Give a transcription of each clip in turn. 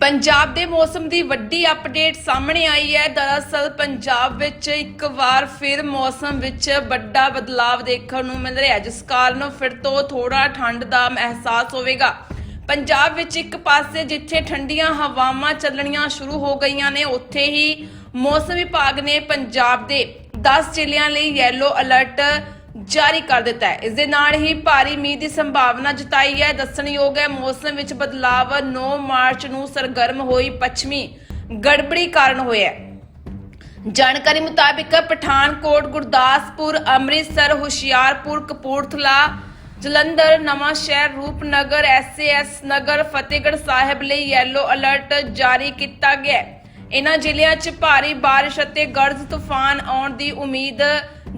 ਪੰਜਾਬ ਦੇ ਮੌਸਮ ਦੀ ਵੱਡੀ ਅਪਡੇਟ ਸਾਹਮਣੇ ਆਈ ਹੈ। ਦਰਅਸਲ ਪੰਜਾਬ ਵਿੱਚ ਇੱਕ ਵਾਰ ਫਿਰ ਮੌਸਮ ਵਿੱਚ ਵੱਡਾ ਬਦਲਾਵ ਦੇਖਣ ਨੂੰ ਮਿਲ ਰਿਹਾ ਜਿਸ ਕਾਰਨ ਫਿਰ ਤੋਂ ਥੋੜਾ ਠੰਡ ਦਾ ਅਹਿਸਾਸ ਹੋਵੇਗਾ। ਪੰਜਾਬ ਵਿੱਚ ਇੱਕ ਪਾਸੇ ਜਿੱਥੇ ਠੰਡੀਆਂ ਹਵਾਵਾਂ ਚੱਲਣੀਆਂ ਸ਼ੁਰੂ ਹੋ ਗਈਆਂ ਨੇ, ਉੱਥੇ ਹੀ ਮੌਸਮ ਵਿਭਾਗ ਨੇ ਪੰਜਾਬ ਦੇ 10 ਜ਼ਿਲ੍ਹਿਆਂ ਲਈ ਯੈਲੋ ਅਲਰਟ ਜਾਰੀ ਕਰ ਦਿੱਤਾ ਹੈ। ਇਸ ਦੇ ਨਾਲ ਹੀ ਭਾਰੀ ਮੀਂਹ ਦੀ ਸੰਭਾਵਨਾ ਜਤਾਈ ਹੈ। ਦੱਸਣਯੋਗ ਹੈ, ਮੌਸਮ ਵਿੱਚ ਬਦਲਾਵ 9 ਮਾਰਚ ਨੂੰ ਸਰਗਰਮ ਹੋਈ ਪੱਛਮੀ ਗੜਬੜੀ ਕਾਰਨ ਹੋਇਆ ਹੈ। ਜਾਣਕਾਰੀ ਮੁਤਾਬਿਕ ਪਠਾਨਕੋਟ, ਗੁਰਦਾਸਪੁਰ, ਅੰਮ੍ਰਿਤਸਰ, ਹੁਸ਼ਿਆਰਪੁਰ, ਕਪੂਰਥਲਾ, ਜਲੰਧਰ, ਨਵਾਂ ਸ਼ਹਿਰ, ਰੂਪਨਗਰ, ਐਸਏਐਸ ਨਗਰ, ਫਤਿਹਗੜ੍ਹ ਸਾਹਿਬ ਲਈ ਯੈਲੋ ਅਲਰਟ ਜਾਰੀ ਕੀਤਾ ਗਿਆ ਹੈ। ਇਨ੍ਹਾਂ ਜ਼ਿਲ੍ਹਿਆਂ 'ਚ ਭਾਰੀ ਬਾਰਿਸ਼ ਅਤੇ ਗਰਜ ਤੂਫਾਨ ਆਉਣ ਦੀ ਉਮੀਦ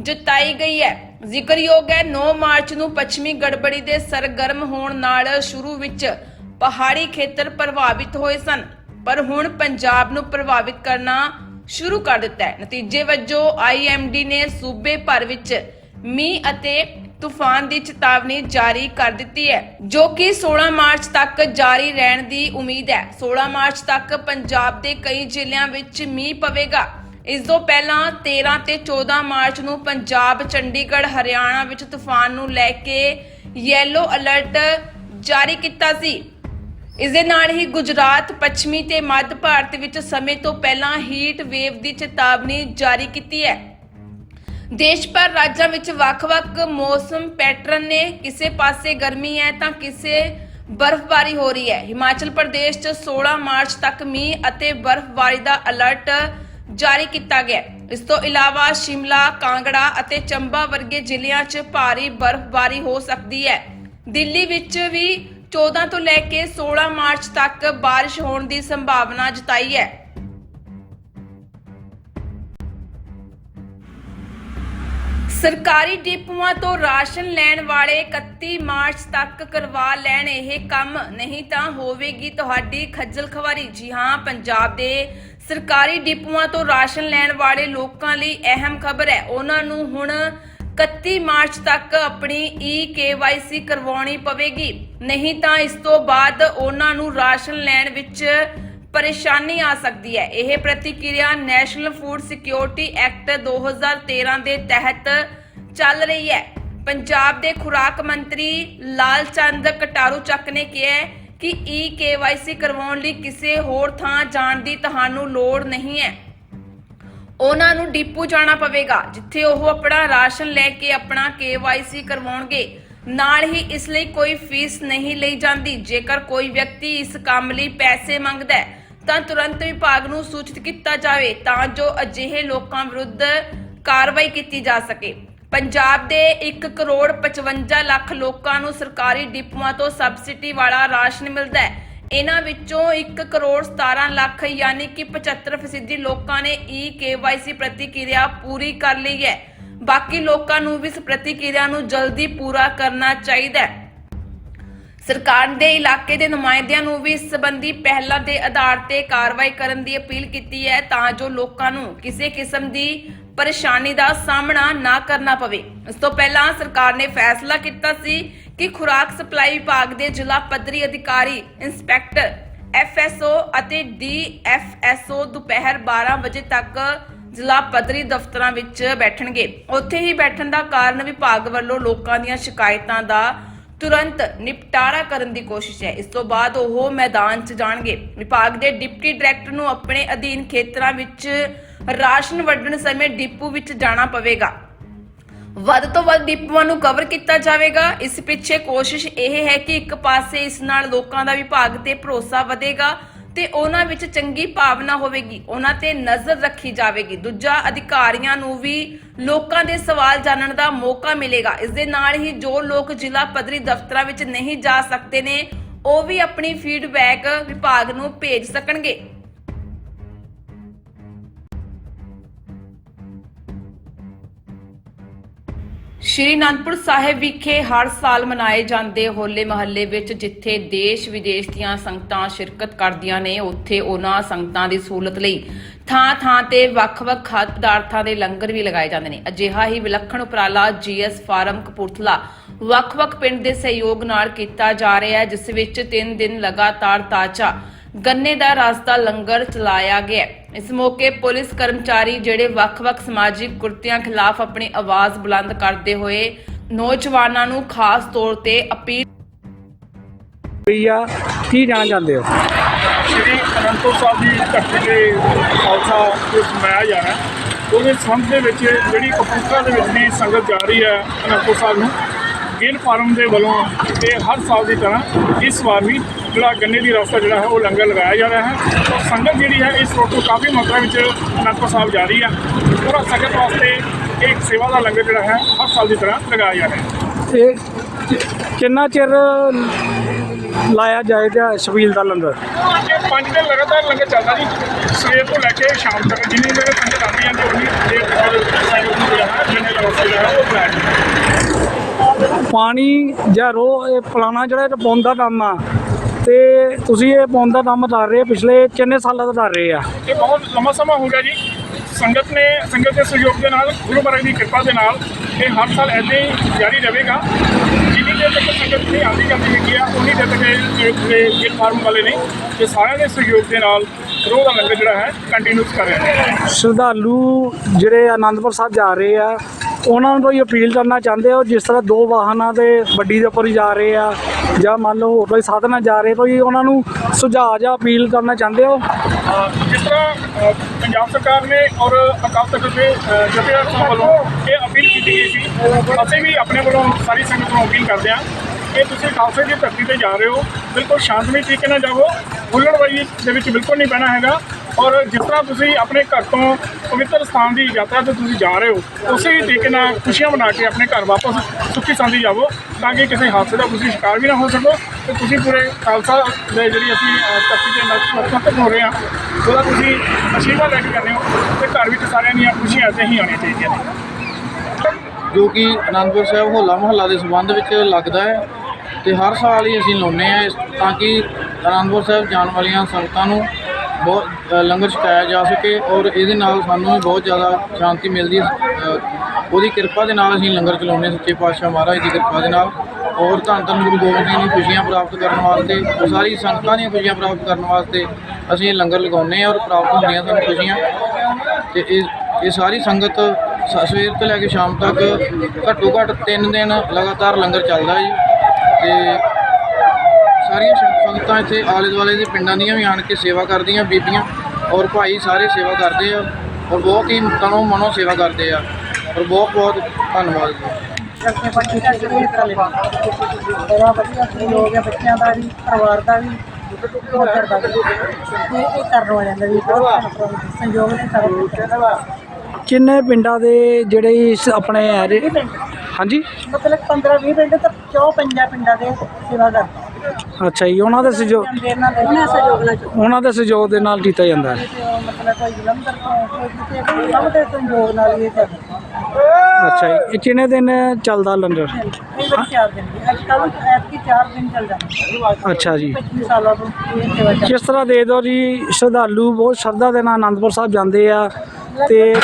ਜਤਾਈ ਗਈ ਹੈ। ਜ਼ਿਕਰਯੋਗ ਹੈ 9 ਮਾਰਚ ਨੂੰ ਪੱਛਮੀ ਗੜਬੜੀ ਦੇ ਸਰਗਰਮ ਹੋਣ ਨਾਲ ਸ਼ੁਰੂ ਵਿੱਚ ਪਹਾੜੀ ਖੇਤਰ ਪ੍ਰਭਾਵਿਤ ਹੋਏ ਸਨ, ਪਰ ਹੁਣ ਪੰਜਾਬ ਨੂੰ ਪ੍ਰਭਾਵਿਤ ਕਰਨਾ ਸ਼ੁਰੂ ਕਰ ਦਿੱਤਾ ਹੈ। ਨਤੀਜੇ ਵਜੋਂ ਆਈਐਮਡੀ ਨੇ ਸੂਬੇ ਭਰ ਵਿੱਚ ਮੀਂਹ ਅਤੇ ਤੂਫਾਨ ਦੀ ਚੇਤਾਵਨੀ ਜਾਰੀ ਕਰ ਦਿੱਤੀ ਹੈ, ਜੋ ਕਿ 16 ਮਾਰਚ ਤੱਕ ਜਾਰੀ ਰਹਿਣ ਦੀ ਉਮੀਦ ਹੈ। 16 ਮਾਰਚ ਤੱਕ ਪੰਜਾਬ ਦੇ ਕਈ ਜ਼ਿਲ੍ਹਿਆਂ ਵਿੱਚ ਮੀਂਹ ਪਵੇਗਾ। ਇਸ ਤੋਂ ਪਹਿਲਾਂ 13 ਤੇ 14 ਮਾਰਚ ਨੂੰ ਪੰਜਾਬ, ਚੰਡੀਗੜ੍ਹ, ਹਰਿਆਣਾ ਵਿੱਚ ਤੂਫਾਨ ਨੂੰ ਲੈ ਕੇ ਯੈਲੋ ਅਲਰਟ ਜਾਰੀ ਕੀਤਾ ਸੀ। ਇਸ ਦੇ ਨਾਲ ਹੀ ਗੁਜਰਾਤ, ਪੱਛਮੀ ਤੇ ਮੱਧ ਭਾਰਤ ਵਿੱਚ ਸਮੇਂ ਤੋਂ ਪਹਿਲਾਂ ਹੀਟ ਵੇਵ ਦੀ ਚੇਤਾਵਨੀ ਜਾਰੀ ਕੀਤੀ ਹੈ। ਦੇਸ਼ ਭਰ ਰਾਜਾਂ ਵਿੱਚ ਵੱਖ-ਵੱਖ ਮੌਸਮ ਪੈਟਰਨ ਨੇ ਕਿਸੇ ਪਾਸੇ ਗਰਮੀ ਹੈ ਤਾਂ ਕਿਸੇ ਬਰਫ਼ਬਾਰੀ ਹੋ ਰਹੀ ਹੈ। ਹਿਮਾਚਲ ਪ੍ਰਦੇਸ਼ 'ਚ 16 ਮਾਰਚ ਤੱਕ ਮੀਂਹ ਅਤੇ ਬਰਫ਼ਬਾਰੀ ਦਾ ਅਲਰਟ ਜਾਰੀ ਕੀਤਾ ਗਿਆ ਇਸ ਤੋਂ ਇਲਾਵਾ ਸ਼ਿਮਲਾ, ਕਾਂਗੜਾ ਅਤੇ ਚੰਬਾ ਵਰਗੇ ਜ਼ਿਲ੍ਹਿਆਂ 'ਚ ਭਾਰੀ ਬਰਫ਼ਬਾਰੀ ਹੋ ਸਕਦੀ ਹੈ। ਦਿੱਲੀ ਵਿੱਚ ਵੀ 14 ਤੋਂ ਲੈ ਕੇ 16 ਮਾਰਚ ਤੱਕ ਬਾਰਿਸ਼ ਹੋਣ ਦੀ ਸੰਭਾਵਨਾ ਜਤਾਈ ਹੈ। ਸਰਕਾਰੀ ਡਿਪੂਆਂ ਤੋਂ ਰਾਸ਼ਨ ਲੈਣ ਵਾਲੇ 31 ਮਾਰਚ ਤੱਕ ਕਰਵਾ ਲੈਣ, ਇਹ ਕੰਮ ਨਹੀਂ ਤਾਂ ਹੋਵੇਗੀ ਤੁਹਾਡੀ ਖੱਜਲ ਖਵਾਰੀ ਜੀ ਹਾਂ, ਪੰਜਾਬ ਦੇ ਸਰਕਾਰੀ ਡਿਪੂਆਂ ਤੋਂ ਰਾਸ਼ਨ ਲੈਣ ਵਾਲੇ ਲੋਕਾਂ ਲਈ ਅਹਿਮ ਖਬਰ ਹੈ। ਉਹਨਾਂ ਨੂੰ ਹੁਣ 31 ਮਾਰਚ ਤੱਕ ਆਪਣੀ ਈ ਕਰਵਾਉਣੀ ਪਵੇਗੀ। ਨਹੀਂ ਤਾਂ ਇਸ ਤੋਂ ਬਾਅਦ ਉਹਨਾਂ ਨੂੰ ਰਾਸ਼ਨ ਲੈਣ ਵਿੱਚ ਪਰੇਸ਼ਾਨੀ ਆ ਸਕਦੀ ਹੈ। ਇਹ ਪ੍ਰਤੀਕਿਰਿਆ ਨੈਸ਼ਨਲ ਫੂਡ ਸਿਕਿਉਰਿਟੀ ਐਕਟ 2013 ਦੇ ਤਹਿਤ ਚੱਲ ਰਹੀ ਹੈ। ਪੰਜਾਬ ਦੇ ਖੁਰਾਕ ਮੰਤਰੀ ਲਾਲਚੰਦ ਕਟਾਰੂ ਚੱਕ ਨੇ ਕਿਹਾ ਕਿ ਈ ਕਰਵਾਉਣ ਲਈ ਕਿਸੇ ਹੋਰ ਥਾਂ ਜਾਣ ਦੀ ਤੁਹਾਨੂੰ ਲੋੜ ਨਹੀਂ ਹੈ। ਉਹਨਾਂ ਨੂੰ ਡਿਪੂ ਜਾਣਾ ਪਵੇਗਾ, ਜਿੱਥੇ ਉਹ ਆਪਣਾ ਰਾਸ਼ਨ ਲੈ ਕੇ ਆਪਣਾ KYC ਕਰਵਾਉਣਗੇ। ਨਾਲ ਹੀ ਇਸ ਲਈ ਕੋਈ ਫੀਸ ਨਹੀਂ ਲਈ ਜਾਂਦੀ। ਜੇਕਰ ਕੋਈ ਵਿਅਕਤੀ ਇਸ ਕੰਮ ਲਈ ਪੈਸੇ ਮੰਗਦਾ ਹੈ ਤਾਂ ਤੁਰੰਤ ਵਿਭਾਗ ਨੂੰ ਸੂਚਿਤ ਕੀਤਾ ਜਾਵੇ ਤਾਂ ਜੋ ਅਜਿਹੇ ਲੋਕਾਂ ਵਿਰੁੱਧ ਕਾਰਵਾਈ ਕੀਤੀ ਜਾ ਸਕੇ। ਪੰਜਾਬ ਦੇ 1 ਕਰੋੜ 55 ਲੱਖ ਲੋਕਾਂ ਨੂੰ ਸਰਕਾਰੀ ਡਿਪੂਆਂ ਤੋਂ ਸਬਸਿਡੀ ਵਾਲਾ ਰਾਸ਼ਨ ਮਿਲਦਾ ਹੈ। ਇਹਨਾਂ ਵਿੱਚੋਂ 1 ਕਰੋੜ 17 ਲੱਖ ਯਾਨੀ ਕਿ 75% ਲੋਕਾਂ ਨੇ ਈ ਪ੍ਰਤੀਕਿਰਿਆ ਪੂਰੀ ਕਰ ਲਈ ਹੈ। ਬਾਕੀ ਲੋਕਾਂ ਨੂੰ ਵੀ ਇਸ ਪ੍ਰਤੀਕਿਰਿਆ ਨੂੰ ਜਲਦੀ ਪੂਰਾ ਕਰਨਾ ਚਾਹੀਦਾ ਹੈ। ਸਰਕਾਰ ਦੇ ਇਲਾਕੇ ਦੇ ਨੁਮਾਇੰਦਿਆਂ ਨੂੰ ਵੀ ਇਸ ਸੰਬੰਧੀ ਪਹਿਲਾਂ ਦੇ ਆਧਾਰ ਤੇ ਕਾਰਵਾਈ ਕਰਨ ਦੀ ਅਪੀਲ ਕੀਤੀ ਹੈ, ਤਾਂ ਜੋ ਲੋਕਾਂ ਨੂੰ ਕਿਸੇ ਕਿਸਮ ਦੀ ਪਰੇਸ਼ਾਨੀ ਦਾ ਸਾਹਮਣਾ ਨਾ ਕਰਨਾ ਪਵੇ। ਇਸ ਤੋਂ ਪਹਿਲਾਂ ਸਰਕਾਰ ਨੇ ਫੈਸਲਾ ਕੀਤਾ ਸੀ ਕਿ ਖੁਰਾਕ ਸਪਲਾਈ ਵਿਭਾਗ ਦੇ ਜ਼ਿਲ੍ਹਾ ਪੱਧਰੀ ਅਧਿਕਾਰੀ, ਇੰਸਪੈਕਟਰ, ਐਫਐਸਓ ਅਤੇ ਡੀਐਫਐਸਓ ਦੁਪਹਿਰ 12 ਵਜੇ ਤੱਕ ਜ਼ਿਲ੍ਹਾ ਪੱਧਰੀ ਦਫ਼ਤਰਾਂ ਵਿੱਚ ਬੈਠਣਗੇ। ਉੱਥੇ ਹੀ ਬੈਠਣ ਦਾ ਕਾਰਨ ਵਿਭਾਗ ਵੱਲੋਂ ਲੋਕਾਂ ਦੀਆਂ ਸ਼ਿਕਾਇਤਾਂ ਦਾ ਤੁਰੰਤ ਨਿਪਟਾਰਾ ਕਰਨ ਦੀ ਕੋਸ਼ਿਸ਼ ਹੈ। ਇਸ ਤੋਂ ਬਾਅਦ ਉਹ ਮੈਦਾਨ 'ਚ ਜਾਣਗੇ। ਵਿਭਾਗ ਦੇ ਡਿਪਟੀ ਡਾਇਰੈਕਟਰ ਨੂੰ ਆਪਣੇ ਅਧੀਨ ਖੇਤਰਾਂ ਵਿੱਚ ਰਾਸ਼ਨ ਵੰਡਣ ਸਮੇਂ ਡਿਪੂ ਵਿੱਚ ਜਾਣਾ ਪਵੇਗਾ। ਵੱਧ ਤੋਂ ਵੱਧ ਡਿਪੂਆਂ ਨੂੰ ਕਵਰ ਕੀਤਾ ਜਾਵੇਗਾ। ਇਸ ਪਿੱਛੇ ਕੋਸ਼ਿਸ਼ ਇਹ ਹੈ ਕਿ ਇੱਕ ਪਾਸੇ ਇਸ ਨਾਲ ਲੋਕਾਂ ਦਾ ਵਿਭਾਗ ਤੇ ਭਰੋਸਾ ਵਧੇਗਾ। ਤੇ ਉਹਨਾਂ ਵਿੱਚ ਚੰਗੀ ਭਾਵਨਾ ਹੋਵੇਗੀ। ਉਹਨਾਂ ਤੇ ਨਜ਼ਰ ਰੱਖੀ ਜਾਵੇਗੀ। ਦੂਜਾ, ਅਧਿਕਾਰੀਆਂ ਨੂੰ ਵੀ ਲੋਕਾਂ ਦੇ ਸਵਾਲ ਜਾਣਨ ਦਾ ਮੌਕਾ ਮਿਲੇਗਾ। ਇਸ ਦੇ ਨਾਲ ਹੀ ਜੋ ਲੋਕ ਜ਼ਿਲ੍ਹਾ ਪੱਧਰੀ ਦਫ਼ਤਰਾਂ ਵਿੱਚ ਨਹੀਂ ਜਾ ਸਕਦੇ ਨੇ, ਉਹ ਵੀ ਆਪਣੀ ਫੀਡਬੈਕ ਵਿਭਾਗ ਨੂੰ ਭੇਜ ਸਕਣਗੇ। ਸ਼੍ਰੀ ਅਨੰਦਪੁਰ ਸਾਹਿਬ ਵਿਖੇ ਹਰ ਸਾਲ ਮਨਾਏ ਜਾਂਦੇ ਹੋਲੇ ਮਹੱਲੇ ਵਿੱਚ ਜਿੱਥੇ ਦੇਸ਼ ਵਿਦੇਸ਼ ਦੀਆਂ ਸੰਗਤਾਂ ਸ਼ਿਰਕਤ ਕਰਦੀਆਂ ਨੇ, ਉੱਥੇ ਉਹਨਾਂ ਸੰਗਤਾਂ ਦੀ ਸਹੂਲਤ ਲਈ ਥਾਂ-ਥਾਂ ਤੇ ਵੱਖ-ਵੱਖ ਖਾਦ ਪਦਾਰਥਾਂ ਦੇ ਲੰਗਰ ਵੀ ਲਗਾਏ ਜਾਂਦੇ ਨੇ। ਅਜਿਹਾ ਹੀ ਵਿਲੱਖਣ ਉਪਰਾਲਾ ਜੀਐਸ ਫਾਰਮ ਕਪੂਰਥਲਾ ਵੱਖ-ਵੱਖ ਪਿੰਡ ਦੇ ਸਹਿਯੋਗ ਨਾਲ ਕੀਤਾ ਜਾ ਰਿਹਾ ਹੈ, ਜਿਸ ਵਿੱਚ 3 ਦਿਨ ਲਗਾਤਾਰ ਤਾਜ਼ਾ ਗੰਨੇ ਦਾ ਰਸ ਦਾ ਲੰਗਰ ਚਲਾਇਆ ਗਿਆ ਇਸ ਮੌਕੇ ਪੁਲਿਸ ਕਰਮਚਾਰੀ ਜਿਹੜੇ ਵੱਖ-ਵੱਖ ਸਮਾਜਿਕ ਕੁਰਤੀਆਂ ਖਿਲਾਫ ਆਪਣੀ ਆਵਾਜ਼ ਬੁਲੰਦ ਕਰਦੇ ਹੋਏ ਨੌਜਵਾਨਾਂ ਨੂੰ ਖਾਸ ਤੌਰ ਤੇ ਅਪੀਲ ਹੋਈ ਆ ਕੀ ਜਾਣਾ ਚਾਹੁੰਦੇ ਹੋ ਸ਼੍ਰੀ ਅਨੰਦਪੁਰ ਸਾਹਿਬ ਦੀ ਧਰਤੀ ਤੇ ਖਾਲਸਾ ਦਿਵਸ ਮਨਾਇਆ ਜਾ ਰਿਹਾ ਹੈ। ਉਹਦੇ ਸੰਬੰਧ ਦੇ ਵਿੱਚ ਜਿਹੜੀ ਕਪੂਰਥਲਾ ਦੇ ਵਿੱਚ ਦੀ ਸੰਗਤ ਜਾ ਰਹੀ ਹੈ ਅਨੰਦਪੁਰ ਸਾਹਿਬ ਨੂੰ ਗਿੱਲ ਫਾਰਮ ਦੇ ਵੱਲੋਂ ਇਹ ਹਰ ਸਾਲ ਦੀ ਤਰ੍ਹਾਂ ਇਸ ਵਾਰ ਵੀ ਜਿਹੜਾ ਗੰਨੇ ਦੀ ਰਸਤਾ ਜਿਹੜਾ ਹੈ ਉਹ ਲੰਗਰ ਲਗਾਇਆ ਜਾ ਰਿਹਾ ਹੈ। ਔਰ ਸੰਗਤ ਜਿਹੜੀ ਹੈ ਇਸ ਰੋਡ ਤੋਂ ਕਾਫੀ ਮਾਤਰਾ ਵਿੱਚ ਅਨੰਦਪੁਰ ਸਾਹਿਬ ਜਾ ਰਹੀ ਹੈ। ਪੂਰਾ ਸੰਗਤ ਵਾਸਤੇ ਇੱਕ ਸੇਵਾ ਦਾ ਲੰਗਰ ਜਿਹੜਾ ਹੈ ਹਰ ਸਾਲ ਦੀ ਤਰ੍ਹਾਂ ਲਗਾਇਆ ਜਾ ਰਿਹਾ ਹੈ। ਇਹ ਕਿੰਨਾ ਚਿਰ ਲਾਇਆ ਜਾਏਗਾ ਸ਼ਬੀਲ ਦਾ ਲੰਗਰ? ਪੰਜ ਦਿਨ ਲਗਾਤਾਰ ਲੰਗਰ ਚੱਲਦਾ ਜੀ। ਸਵੇਰ ਤੋਂ ਲੈ ਕੇ ਸ਼ਾਮ ਤੱਕ ਜਿੰਨੀ ਮੇਰੇ ਸੰਗਤ ਆਉਂਦੀ ਜਾਂਦੀ ਉਨੀ ਦੇਰ ਤੱਕ ਸਾਈਕਲ ਨੂੰ ਜਿਹੜਾ ਹੈ ਜਿੰਨੇ ਦਾ ਵਸਾ ਜਿਹੜਾ ਹੈ ਉਹ ਹੈ। ਪਾਣੀ ਜਾਂ ਰੋ ਇਹ ਪੁਲਾਣਾ ਜਿਹੜਾ ਇਹ ਪਾਉਣ ਦਾ ਕੰਮ ਆ। ਤੇ ਤੁਸੀਂ ਇਹ ਪਾਉਣ ਦਾ ਕੰਮ ਕਰ ਰਹੇ ਪਿਛਲੇ ਕਿੰਨੇ ਸਾਲਾਂ ਤੋਂ ਕਰ ਰਹੇ ਆ? ਇਹ ਬਹੁਤ ਲੰਮਾ ਸਮਾਂ ਹੋ ਗਿਆ ਜੀ। ਸੰਗਤ ਨੇ ਸੰਗਤ ਦੇ ਸਹਿਯੋਗ ਦੇ ਨਾਲ ਗੁਰੂ ਮਹਾਰਾਜ ਦੀ ਕਿਰਪਾ ਦੇ ਨਾਲ ਇਹ ਹਰ ਸਾਲ ਐਦਾਂ ਹੀ ਜਾਰੀ ਰਹੇਗਾ। ਜਿੰਨੀ ਦੇਰ ਤੱਕ ਸੰਗਤ ਨਹੀਂ ਆਉਂਦੀ ਜਾਂਦੀ ਹੈਗੀ ਆ ਉਨੀ ਦੇਰ ਤੱਕ ਇਹ ਪੂਰੇ ਗਿੱਲ ਫਾਰਮ ਵਾਲੇ ਨੇ ਇਹ ਸਾਰਿਆਂ ਦੇ ਸਹਿਯੋਗ ਦੇ ਨਾਲ ਰੋਜ਼ ਦਾ ਲੰਗਰ ਜਿਹੜਾ ਹੈ ਕੰਟੀਨਿਊਸ ਕਰ ਰਹੇ ਨੇ। ਸ਼ਰਧਾਲੂ ਜਿਹੜੇ ਆਨੰਦਪੁਰ ਸਾਹਿਬ ਜਾ ਰਹੇ ਆ ਉਹਨਾਂ ਨੂੰ ਕੋਈ ਅਪੀਲ ਕਰਨਾ ਚਾਹੁੰਦੇ ਹੋ ਜਿਸ ਤਰ੍ਹਾਂ ਦੋ ਵਾਹਨਾਂ ਦੇ ਵੱਡੀ ਦੇ ਉੱਪਰ ਜਾ ਰਹੇ ਆ ਜਾਂ ਮੰਨ ਲਓ ਹੋਰ ਕੋਈ ਸਾਧਨਾਂ ਜਾ ਰਹੇ ਕੋਈ ਉਹਨਾਂ ਨੂੰ ਸੁਝਾਅ ਜਾਂ ਅਪੀਲ ਕਰਨਾ ਚਾਹੁੰਦੇ ਹੋ? ਜਿਸ ਤਰ੍ਹਾਂ ਪੰਜਾਬ ਸਰਕਾਰ ਨੇ ਔਰ ਅਕਾਲ ਤਖਤ ਦੇ ਅ, ਜਥੇਦਾਰ ਵੱਲੋਂ ਇਹ ਅਪੀਲ ਕੀਤੀ ਗਈ ਸੀ। ਅਸੀਂ ਵੀ ਆਪਣੇ ਵੱਲੋਂ ਸਾਰੀ ਸੰਗਤ ਨੂੰ ਅਪੀਲ ਕਰਦੇ ਹਾਂ ਕਿ ਤੁਸੀਂ ਖਾਲਸੇ ਦੀ ਧਰਤੀ ਤੇ ਜਾ ਰਹੇ ਹੋ ਬਿਲਕੁਲ ਸ਼ਾਂਤਮਈ ਤਰੀਕੇ ਨਾਲ ਜਾਵੋ ਹੁੱਲੜਬਾਜ਼ੀ ਦੇ ਵਿੱਚ ਬਿਲਕੁਲ ਨਹੀਂ ਪੈਣਾ ਹੈਗਾ। ਔਰ ਜਿਸ ਤਰ੍ਹਾਂ ਤੁਸੀਂ ਆਪਣੇ ਘਰ ਤੋਂ ਪਵਿੱਤਰ ਸਥਾਨ ਦੀ ਯਾਤਰਾ ਤੇ ਤੁਸੀਂ ਜਾ ਰਹੇ ਹੋ ਉਸੇ ਹੀ ਤਰੀਕੇ ਨਾਲ ਖੁਸ਼ੀਆਂ ਮਨਾ ਕੇ ਆਪਣੇ ਘਰ ਵਾਪਸ ਸੁੱਖੀ ਸੰਦੀ ਜਾਵੋ ਤਾਂ ਕਿ ਕਿਸੇ ਹਾਦਸੇ ਦਾ ਤੁਸੀਂ ਸ਼ਿਕਾਰ ਵੀ ਨਾ ਹੋ ਸਕੋ। ਤੇ ਤੁਸੀਂ ਪੂਰੇ ਖਾਲਸਾ ਦੇ ਜਿਹੜੀ ਅਸੀਂ ਅ, ਧਰਤੀ ਦੇ ਨਤਮਸਤਕ ਹੋ ਰਹੇ ਹਾਂ ਉਹਦਾ ਤੁਸੀਂ ਆਸ਼ੀਰਵਾਦ ਲੈ ਕੇ ਜਾਂਦੇ ਹੋ ਤੇ ਘਰ ਵਿੱਚ ਸਾਰਿਆਂ ਦੀਆਂ ਖੁਸ਼ੀਆਂ ਇੱਥੇ ਹੀ ਆਉਣੀਆਂ ਚਾਹੀਦੀਆਂ ਨੇ। ਜੋ ਕਿ ਅਨੰਦਪੁਰ ਸਾਹਿਬ ਹੋਲਾ ਮਹੱਲਾ ਦੇ ਸੰਬੰਧ ਵਿੱਚ ਲੱਗਦਾ ਹੈ ਤੇ ਹਰ ਸਾਲ ਹੀ ਅਸੀਂ ਲਾਉਂਦੇ ਆ ਤਾਂ ਕਿ ਆਨੰਦਪੁਰ ਸਾਹਿਬ ਜਾਣ ਵਾਲੀਆਂ ਸੰਗਤਾਂ ਨੂੰ ਬਹੁਤ ਲੰਗਰ ਛਕਾਇਆ ਜਾ ਸਕੇ ਔਰ ਇਹਦੇ ਨਾਲ ਸਾਨੂੰ ਵੀ ਬਹੁਤ ਜ਼ਿਆਦਾ ਸ਼ਾਂਤੀ ਮਿਲਦੀ ਉਹਦੀ ਕਿਰਪਾ ਦੇ ਨਾਲ ਅਸੀਂ ਲੰਗਰ ਚਲਾਉਂਦੇ ਹਾਂ ਸੱਚੇ ਪਾਤਸ਼ਾਹ ਮਹਾਰਾਜ ਦੀ ਕਿਰਪਾ ਦੇ ਨਾਲ ਔਰ ਧੰਨ ਧੰਨ ਗੁਰੂ ਗੋਬਿੰਦ ਸਿੰਘ ਦੀ ਖੁਸ਼ੀਆਂ ਪ੍ਰਾਪਤ ਕਰਨ ਵਾਸਤੇ ਔਰ ਸਾਰੀ ਸੰਗਤਾਂ ਦੀਆਂ ਖੁਸ਼ੀਆਂ ਪ੍ਰਾਪਤ ਕਰਨ ਵਾਸਤੇ ਅਸੀਂ ਇਹ ਲੰਗਰ ਲਗਾਉਂਦੇ ਹਾਂ ਔਰ ਪ੍ਰਾਪਤ ਹੁੰਦੀਆਂ ਸਾਨੂੰ ਖੁਸ਼ੀਆਂ। ਤੇ ਇਹ ਇਹ ਸਾਰੀ ਸੰਗਤ ਸ- ਸਵੇਰ ਤੋਂ ਲੈ ਕੇ ਸ਼ਾਮ ਤੱਕ ਘੱਟੋ ਘੱਟ 3 ਦਿਨ ਲਗਾਤਾਰ ਲੰਗਰ ਚੱਲਦਾ ਜੀ। ਤੇ ਸਾਰੀਆਂ ਸੰਗ- ਸੰਗਤਾਂ ਇੱਥੇ ਆਲੇ ਦੁਆਲੇ ਦੇ ਪਿੰਡਾਂ ਦੀਆਂ ਵੀ ਆਣ ਕੇ ਸੇਵਾ ਕਰਦੀਆਂ ਬੀਬੀਆਂ ਔਰ ਭਾਈ ਸਾਰੇ ਸੇਵਾ ਕਰਦੇ ਆ ਔਰ ਬਹੁਤ ਹੀ ਤਨੋਂ ਮਨੋਂ ਸੇਵਾ ਕਰਦੇ ਆ ਔਰ ਬਹੁਤ ਬਹੁਤ ਧੰਨਵਾਦ ਬੜਾ ਵਧੀਆ ਸਹਿਯੋਗ ਹੈ ਬੱਚਿਆਂ ਦਾ ਵੀ ਪਰਿਵਾਰ ਦਾ ਵੀ ਮਦਰ ਦਾ ਵੀ ਇਹ ਇਹ ਕਰਨ ਹੋ ਜਾਂਦਾ ਵੀ ਬਹੁਤ ਸਹਿਯੋਗ ਨੇ ਸਾਰਾ ਕੁਛ। ਕਿੰਨੇ ਪਿੰਡਾਂ। ਦੇ ਜਿਹੜੇ ਇਸ ਆਪਣੇ ਹਾਂਜੀ। ਮਤਲਬ 15 20 ਪਿੰਡ ਤਾਂ ਚੌ ਪੰਜਾਂ ਪਿੰਡਾਂ ਦੇ ਸੇਵਾ ਕਰਦੇ ਅੱਛਾ ਜੀ ਉਹਨਾਂ ਦੇ ਸਹਿਯੋਗ ਜਾਂਦੇ ਇਹਨਾਂ ਦੇ ਉਹਨਾਂ ਸਹਿਯੋਗ ਨਾਲ ਉਹਨਾਂ ਦੇ ਸਹਿਯੋਗ ਦੇ ਨਾਲ ਕੀਤਾ ਜਾਂਦਾ ਹੈ। ਤੇ ਉਹ ਮਤਲਬ ਕੋਈ ਜਲੰਧਰ ਤੋਂ ਕੋਈ ਕਿਤੇ ਸਭ ਦੇ ਸਹਿਯੋਗ ਨਾਲ ਹੀ ਇਹ ਕਰਦੇ ਅੱਛਾ ਜੀ ਇਹ ਕਿੰਨੇ ਦਿਨ ਚੱਲਦਾ ਲੰਗਰ? ਕਈ ਵਾਰ ਚਾਰ ਦਿਨ ਵੀ। ਅੱਜ ਕੱਲ੍ਹ ਐਤਕੀ ਚਾਰ ਦਿਨ ਚੱਲ ਜਾਂਦੇ ਅੱਛਾ ਜੀ। 25 ਸਾਲਾਂ ਤੋਂ ਇਹ ਸੇਵਾ ਚੱਲ ਕਿਸ ਤਰ੍ਹਾਂ ਦੇ ਦਿਓ ਜੀ ਸ਼ਰਧਾਲੂ ਬਹੁਤ ਸ਼ਰਧਾ ਦੇ ਨਾਲ ਆਨੰਦਪੁਰ ਸਾਹਿਬ ਜਾਂਦੇ ਆ ਤੇ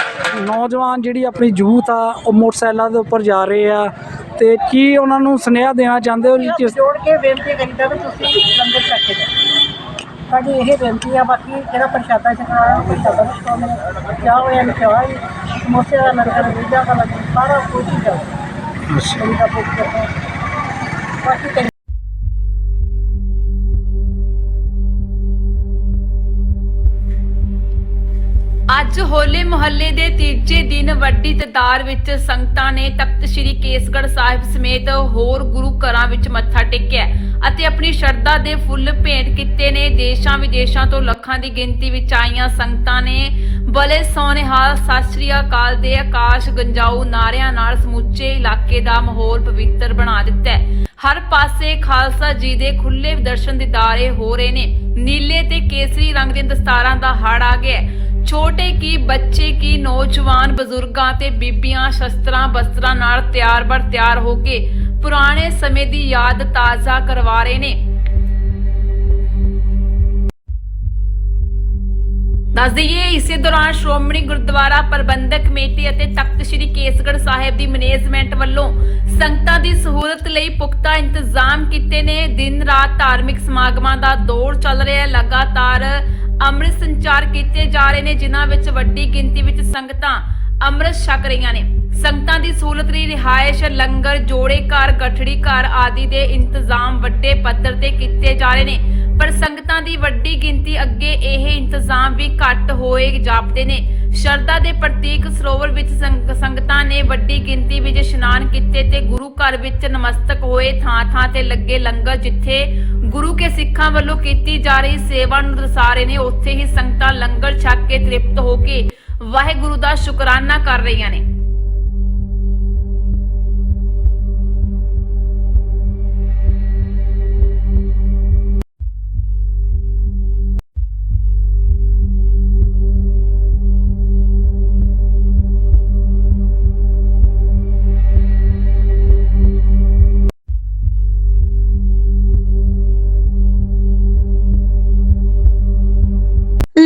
ਨੌਜਵਾਨ ਜਿਹੜੀ ਆਪਣੀ ਯੂਥ ਆ ਉਹ ਮੋਟਰਸਾਈਕਲਾਂ ਦੇ ਉੱਪਰ ਜਾ ਰਹੇ ਆ। ਤੇ ਕੀ ਉਹਨਾਂ ਨੂੰ ਸੁਨੇਹਾ ਦੇਣਾ ਚਾਹੁੰਦੇ ਹੋ ਜੀ? ਕਿਸ ਜੋੜ ਕੇ ਬੇਨਤੀ ਕਰੀਦਾ ਵੀ ਤੁਸੀਂ ਲੰਗਰ ਛਕ ਸਾਡੀ ਇਹ ਬੇਨਤੀ ਆ ਬਾਕੀ ਜਿਹੜਾ ਪ੍ਰਸ਼ਾਦਾ ਛਕਾਇਆ ਉਹ ਪ੍ਰਸ਼ਾਦਾ ਛਕਾਉਣਾ ਚਾਹ ਹੋਇਆ ਨਹੀਂ ਚਾਹ ਸਮੋਸੇ ਦਾ ਲੰਗਰ ਦੂਜਾ ਦਾ ਸਾਰਾ ਕੁਝ ਹੀ ਜਾਓ। ਅੱਛਾ। ਬਾਕੀ ਅੱਜ ਹੋਲੇ ਮੁਹੱਲੇ ਦੇ ਤੀਜੇ ਦਿਨ ਵੱਡੀ ਤਦਾਰ ਵਿੱਚ ਸੰਗਤਾਂ ਨੇ ਤਖਤ ਸ੍ਰੀ ਕੇਸਗੜ੍ਹ ਸਾਹਿਬ ਸਮੇਤ ਹੋਰ ਗੁਰੂ ਘਰਾਂ ਵਿੱਚ ਮੱਥਾ ਟੇਕਿਆ ਅਤੇ ਆਪਣੀ ਸ਼ਰਧਾ ਦੇ ਫੁੱਲ ਭੇਂਟ ਕੀਤੇ ਨੇ। ਦੇਸ਼ਾਂ ਵਿਦੇਸ਼ਾਂ ਤੋਂ ਲੱਖਾਂ ਦੀ ਗਿਣਤੀ ਵਿੱਚ ਆਈਆਂ ਸੰਗਤਾਂ ਨੇ ਬਲੇ ਸੋਨੇਹਾਲ, ਸਤਿ ਸ੍ਰੀ ਅਕਾਲ ਦੇ ਆਕਾਸ਼ ਗੰਜਾਊ ਨਾਰਿਆਂ ਨਾਲ ਸਮੁੱਚੇ ਇਲਾਕੇ ਦਾ ਮਾਹੌਲ ਪਵਿੱਤਰ ਬਣਾ ਦਿੱਤਾ ਹੈ। ਹਰ ਪਾਸੇ ਖਾਲਸਾ ਜੀ ਦੇ ਖੁੱਲੇ ਦਰਸ਼ਨ ਦਿਦਾਰੇ ਹੋ ਰਹੇ ਨੇ। ਨੀਲੇ ਤੇ ਕੇਸਰੀ ਰੰਗ ਦੇ ਦਸਤਾਰਾਂ ਦਾ ਹੜ ਆ ਗਿਆ ਛੋਟੇ ਕੀ ਬੱਚੇ ਕੀ ਨੌਜਵਾਨ ਬਜ਼ੁਰਗਾਂ ਤੇ ਬੀਬੀਆਂ ਸ਼ਸਤਰਾਂ ਬਸਤਰਾਂ ਨਾਲ ਤਿਆਰ ਬਰ ਤਿਆਰ ਹੋ ਕੇ ਪੁਰਾਣੇ ਸਮੇਂ ਦੀ ਯਾਦ ਤਾਜ਼ਾ ਕਰਵਾ ਰਹੇ ਨੇ। ਦੱਸ ਦਈਏ, ਇਸੇ ਦੌਰਾਨ ਸ਼੍ਰੋਮਣੀ ਗੁਰਦੁਆਰਾ ਪ੍ਰਬੰਧਕ ਕਮੇਟੀ ਅਤੇ ਤਖਤ ਸ੍ਰੀ ਕੇਸਗੜ੍ਹ ਸਾਹਿਬ ਦੀ ਮੈਨੇਜਮੈਂਟ ਵੱਲੋਂ ਸੰਗਤਾਂ ਦੀ ਸਹੂਲਤ ਲਈ ਪੁਖਤਾ ਇੰਤਜ਼ਾਮ ਕੀਤੇ ਨੇ। ਦਿਨ ਰਾਤ ਧਾਰਮਿਕ ਸਮਾਗਮਾਂ ਦਾ ਦੌਰ ਚੱਲ ਰਿਹਾ ਹੈ। ਲਗਾਤਾਰ ਅੰਮ੍ਰਿਤ ਸੰਚਾਰ ਕੀਤੇ ਜਾ ਰਹੇ ਨੇ, ਜਿਨ੍ਹਾਂ ਵਿੱਚ ਵੱਡੀ ਗਿਣਤੀ ਵਿੱਚ ਸੰਗਤਾਂ ਅੰਮ੍ਰਿਤ ਛਕ ਰਹੀਆਂ ਨੇ। ਸੰਗਤਾਂ ਦੀ ਸਹੂਲਤ ਲਈ ਰਿਹਾਇਸ਼, ਲੰਗਰ, ਜੋੜੇ ਘਰ, ਗਠੜੀ ਘਰ ਆਦਿ ਦੇ ਇੰਤਜ਼ਾਮ ਵੱਡੇ ਪੱਧਰ ਤੇ ਕੀਤੇ ਜਾ ਰਹੇ ਨੇ। ਪਰ ਸੰਗਤਾਂ ਦੀ ਵੱਡੀ ਗਿਣਤੀ ਅੱਗੇ ਇਹ ਇੰਤਜ਼ਾਮ ਵੀ ਘੱਟ ਹੋਏ ਜਾਪਦੇ ਨੇ। ਸ਼ਰਧਾ ਦੇ ਪ੍ਰਤੀਕ ਸਰੋਵਰ ਵਿੱਚ ਸੰਗਤਾਂ ਨੇ ਵੱਡੀ ਗਿਣਤੀ ਵਿੱਚ ਇਸ਼ਨਾਨ ਕੀਤੇ ਤੇ ਗੁਰੂ ਘਰ ਵਿੱਚ ਨਮਸਤਕ ਹੋਏ ਥਾਂ-ਥਾਂ ਤੇ ਲੱਗੇ ਲੰਗਰ ਜਿੱਥੇ ਗੁਰੂ ਕੇ ਸਿੱਖਾਂ ਵੱਲੋਂ ਕੀਤੀ ਜਾ ਰਹੀ ਸੇਵਾ ਨੂੰ ਦਰਸਾ ਰਹੇ ਨੇ, ਉੱਥੇ ਹੀ ਸੰਗਤਾਂ ਲੰਗਰ ਛਕ ਕੇ ਤ੍ਰਿਪਤ ਹੋ ਕੇ ਵਾਹਿਗੁਰੂ ਦਾ ਸ਼ੁਕਰਾਨਾ ਕਰ ਰਹੀਆਂ ਨੇ।